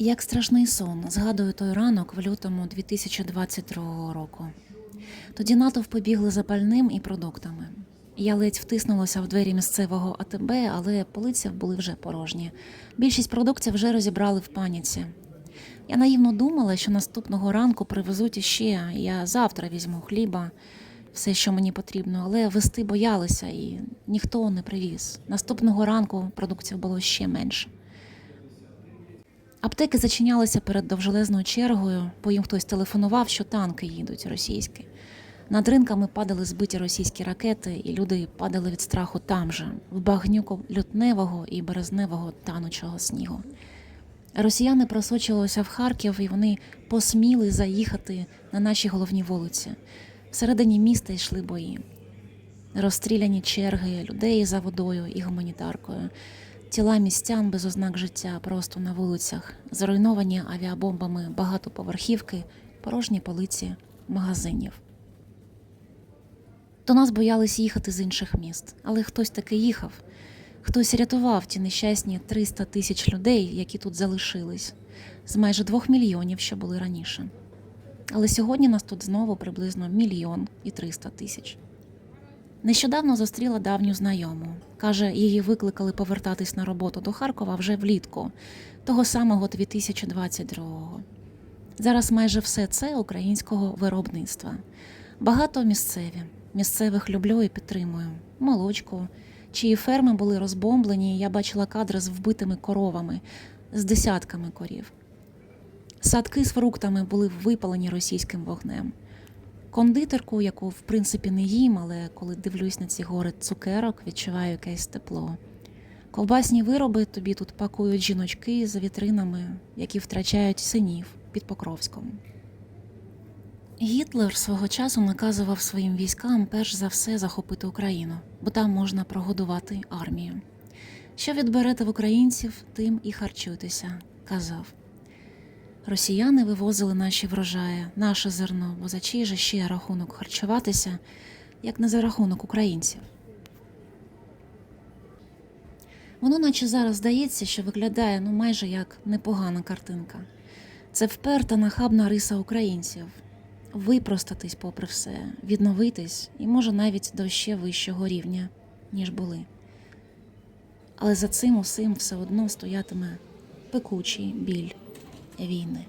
Як страшний сон, згадую той ранок в лютому 2022 року. Тоді натовп побігли за пальним і продуктами. Я ледь втиснулася в двері місцевого АТБ, але полиці були вже порожні. Більшість продуктів вже розібрали в паніці. Я наївно думала, що наступного ранку привезуть іще. Я завтра візьму хліба, все, що мені потрібно, але вести боялися і ніхто не привіз. Наступного ранку продуктів було ще менше. Аптеки зачинялися перед довжелезною чергою, бо їм хтось телефонував, що танки їдуть російські. Над ринками падали збиті російські ракети, і люди падали від страху там же, в багнюку лютневого і березневого танучого снігу. Росіяни просочилися в Харків, і вони посміли заїхати на наші головні вулиці. Всередині міста йшли бої. Розстріляні черги людей за водою і гуманітаркою, тіла містян без ознак життя просто на вулицях, зруйновані авіабомбами багатоповерхівки, порожні полиці магазинів. До нас боялись їхати з інших міст, але хтось таки їхав. Хтось рятував ті нещасні 300 тисяч людей, які тут залишились, з майже двох мільйонів, що були раніше. Але сьогодні нас тут знову приблизно мільйон і 300 тисяч. Нещодавно зустріла давню знайому. Каже, її викликали повертатись на роботу до Харкова вже влітку, того самого 2022-го. Зараз майже все це українського виробництва. Багато місцеві. Місцевих люблю і підтримую. Молочку, чиї ферми були розбомблені, я бачила кадри з вбитими коровами, з десятками корів. Садки з фруктами були випалені російським вогнем. Кондитерку, яку в принципі не їм, але коли дивлюсь на ці гори цукерок, відчуваю якесь тепло. Ковбасні вироби тобі тут пакують жіночки за вітринами, які втрачають синів під Покровськом. Гітлер свого часу наказував своїм військам перш за все захопити Україну, бо там можна прогодувати армію. Що відберете в українців, тим і харчуйтеся, казав. Росіяни вивозили наші врожаї, наше зерно, бо за чий же ще рахунок харчуватися, як не за рахунок українців. Воно наче зараз здається, що виглядає ну майже як непогана картинка. Це вперта нахабна риса українців випростатись попри все, відновитись і може навіть до ще вищого рівня, ніж були. Але за цим усім все одно стоятиме пекучий біль війни.